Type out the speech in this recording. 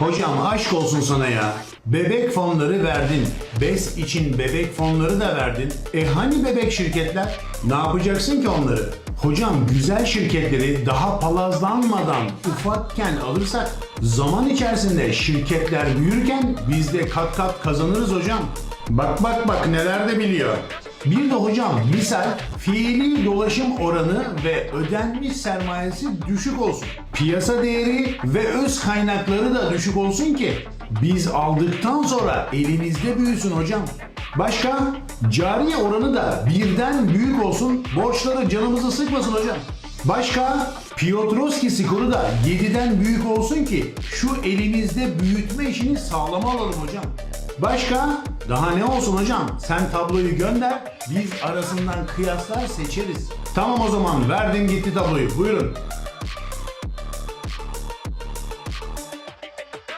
Hocam aşk olsun sana ya. Bebek fonları verdin. BES için bebek fonları da verdin. E hani bebek şirketler? Ne yapacaksın ki onları? Hocam güzel şirketleri daha palazlanmadan ufakken alırsak zaman içerisinde şirketler büyürken biz de kat kat kazanırız hocam. Bak bak bak neler de biliyor. Bir de hocam misal fiili dolaşım oranı ve ödenmiş sermayesi düşük olsun. Piyasa değeri ve öz kaynakları da düşük olsun ki biz aldıktan sonra elimizde büyüsün hocam. Başka cari oranı da birden büyük olsun borçları canımızı sıkmasın hocam. Başka Piotrowski skoru da 7'den büyük olsun ki şu elimizde büyütme işini sağlama alalım hocam. Başka? Daha ne olsun hocam? Sen tabloyu gönder, biz arasından kıyaslar seçeriz. Tamam o zaman verdim gitti tabloyu. Buyurun.